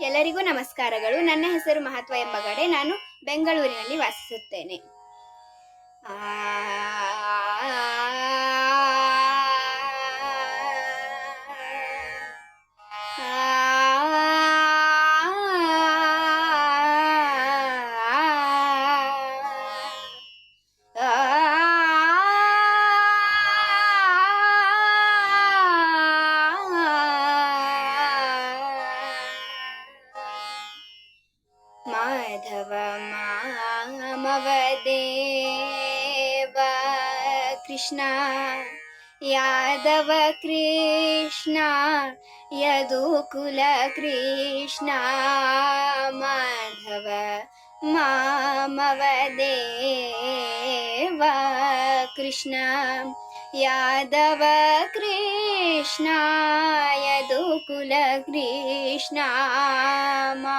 ಎಲ್ಲರಿಗೂ ನಮಸ್ಕಾರಗಳು. ನನ್ನ ಹೆಸರು ಮಹತ್ವ ಎಂಬ ಗಡೆ ನಾನು ಬೆಂಗಳೂರಿನಲ್ಲಿ ವಾಸಿಸುತ್ತೇನೆ. मामवदेव कृष्ण यादव कृष्णा कृष्ण यदुकुलकृष्ण माधव मामवदेव कृष्ण यादव कृष्ण यदुकुलकृष्ण मा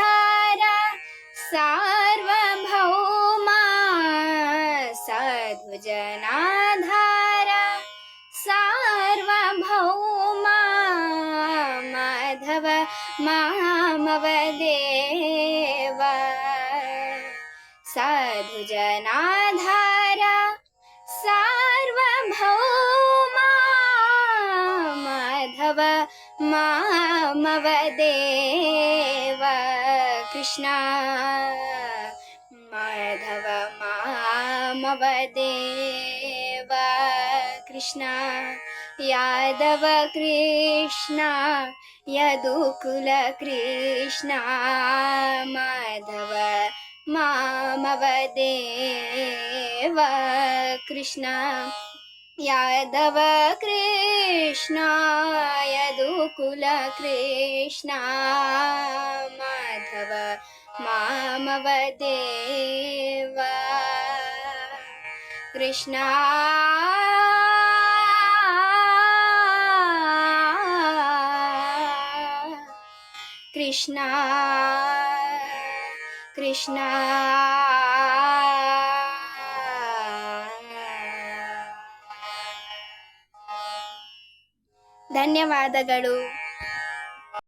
भुजनाधारा सार्वभौमा माधव मामवदेव। साधुजनाधारा सार्वभौमा माधव देव कृष्णा। वामदेव कृष्ण यादव कृष्ण, यदुकुल कृष्ण। माधव मामवदेव कृष्ण यादव कृष्ण, यदुकुल कृष्ण। माधव मामवदेव ಕೃಷ್ಣ. ಕೃಷ್ಣ. ಕೃಷ್ಣ. ಧನ್ಯವಾದಗಳು.